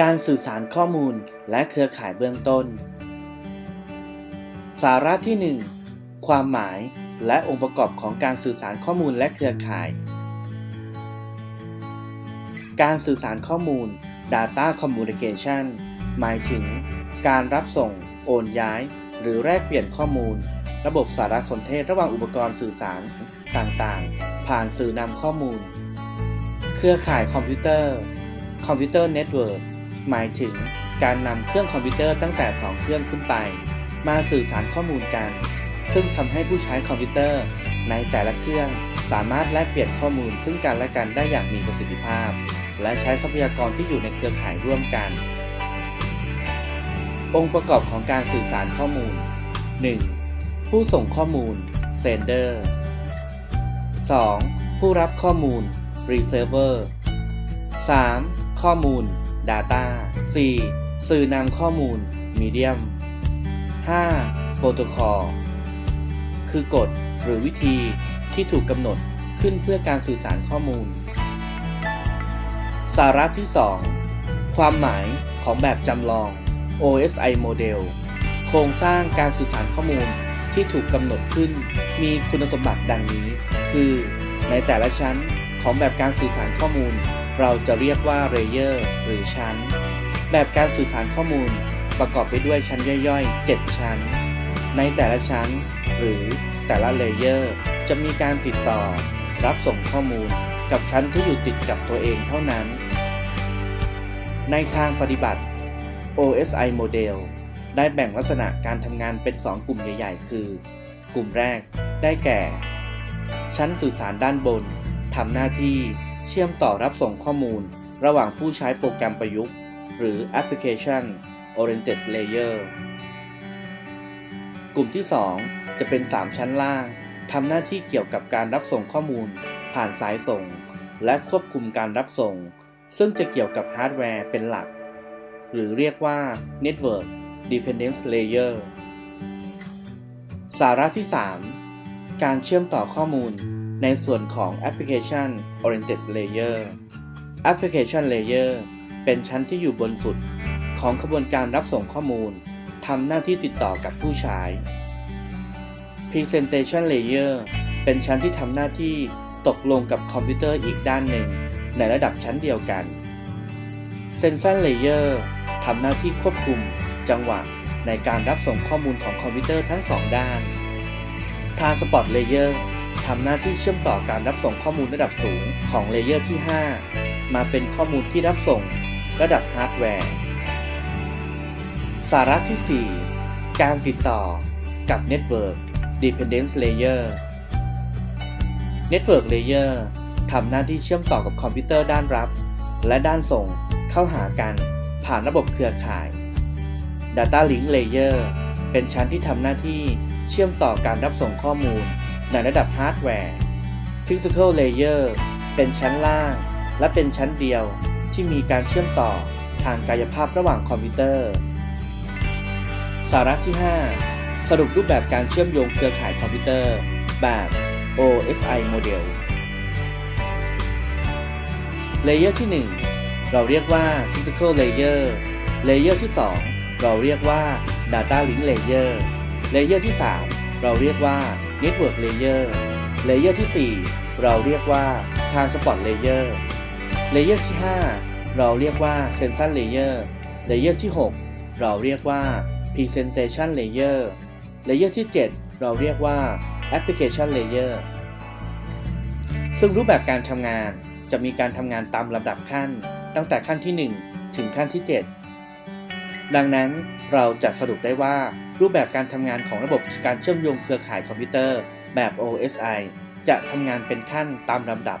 การสื่อสารข้อมูลและเครือข่ายเบื้องต้น สาระที่ 1 ความหมายและองค์ประกอบของการสื่อสารข้อมูลและเครือข่าย การสื่อสารข้อมูล Data Communication หมายถึง การรับส่ง โอนย้าย หรือแลกเปลี่ยนข้อมูล ระบบสารสนเทศระหว่างอุปกรณ์สื่อสารต่างๆ ผ่านสื่อนำข้อมูล เครือข่ายคอมพิวเตอร์คอ หมายถึงการนำเครื่องคอมพิวเตอร์ตั้งแต่ 2 เครื่องขึ้นไป มาสื่อสารข้อมูลกัน ซึ่งทำให้ผู้ใช้คอมพิวเตอร์ ในแต่ละเครื่องสามารถแลกเปลี่ยนข้อมูล ซึ่งกันและกันได้อย่างมีประสิทธิภาพ และใช้ทรัพยากรที่อยู่ในเครือข่ายร่วมกัน องค์ประกอบของการสื่อสารข้อมูล 1. ผู้ส่งข้อมูล sender 2. ผู้รับข้อมูล receiver 3. ข้อมูล data 4. สื่อนำข้อมูล medium 5. โปรโตคอลคือกฎหรือวิธีที่ถูกกำหนดขึ้นเพื่อการสื่อสารข้อมูล สาระที่ 2 ความหมายของแบบจำลอง OSI Model โครงสร้างการสื่อสารข้อมูลที่ถูกกำหนดขึ้น มีคุณสมบัติดังนี้ คือ ในแต่ละชั้นของแบบการสื่อสารข้อมูล เราจะเรียกว่า Layer หรือชั้น แบบการสื่อสารข้อมูลประกอบไปด้วยชั้นย่อยๆ 7 ชั้น ในแต่ละชั้น หรือแต่ละเลเยอร์จะมีการติดต่อ รับส่งข้อมูลกับชั้นที่อยู่ติดกับตัวเองเท่านั้น ในทางปฏิบัติ OSI Model ได้แบ่งลักษณะการทำงานเป็น 2 กลุ่มใหญ่ ๆ คือ กลุ่มแรกได้แก่ ชั้นสื่อสารด้านบนทำหน้าที่ เชื่อมต่อรับส่งข้อมูล ระหว่างผู้ใช้โปรแกรมประยุกต์ หรือ Application Oriented Layer กลุ่มที่ 2 จะเป็น 3 ชั้นล่างทำหน้าที่เกี่ยวกับการรับส่งข้อมูล ผ่านสายส่ง และควบคุมการรับส่ง ซึ่งจะเกี่ยวกับฮาร์ดแวร์เป็นหลัก หรือเรียกว่า Network Dependence Layer สาระที่ 3 การเชื่อมต่อข้อมูล ในส่วนของ Application Oriented Layer Application Layer เป็นชั้นที่อยู่บนสุดของขบวนการรับส่งข้อมูลทำหน้าที่ติดต่อกับผู้ใช้ Presentation Layer เป็นชั้นที่ทำหน้าที่ตกลงกับคอมพิวเตอร์อีกด้านหนึ่ง ในระดับชั้นเดียวกัน Sensor Layer ทำหน้าที่ควบคุมจังหวะในการรับส่งข้อมูลของคอมพิวเตอร์ทั้งสองด้าน Transport Layer ำหน้าที่เชื่อมต่อการรับส่งข้อมูลระดับสูงของเลเยอร์ที่ 5 มาเป็นข้อมูลที่รับส่งระดับฮาร์ดแวร์ สาระที่ 4 การติดต่อกับ Network Dependence Layer Network Layer ทำหน้าที่เชื่อมต่อกับคอมพิวเตอร์ด้านรับ และด้านส่งเข้าหากันผ่านระบบเครือข่าย Data Link Layer เป็นชั้นที่ทำหน้าที่เชื่อมต่อการรับส่งข้อมูล ในระดับฮาร์ดแวร์ Physical Layer เป็นชั้นล่าง และเป็นชั้นเดียวที่มีการเชื่อมต่อทางกายภาพระหว่างคอมพิวเตอร์ สาระที่ 5 สรุปรูปแบบการเชื่อมโยงเครือข่ายคอมพิวเตอร์แบบ OSI Model เลเยอร์ที่ 1 เราเรียกว่า Physical Layer เลเยอร์ที่ 2 เราเรียกว่า Data Link Layer เลเยอร์ที่ 3 เราเรียกว่า Network Layer เลเยอร์ที่ 4 เราเรียกว่า Transport Layer เลเยอร์ที่ 5 เราเรียกว่า Sensor Layer เลเยอร์ที่ 6 เราเรียกว่า Presentation Layer เลเยอร์ที่ 7 เราเรียกว่า Application Layer ซึ่งรูปแบบการทำงานจะมีการทำงานตามลำดับขั้น ตั้งแต่ขั้นที่ 1 ถึงขั้นที่ 7 ดังนั้นเราจะสรุปได้ว่า รูปแบบการทำงานของระบบการเชื่อมโยงเครือข่ายคอมพิวเตอร์แบบ OSI จะทำงานเป็นขั้นตามลำดับ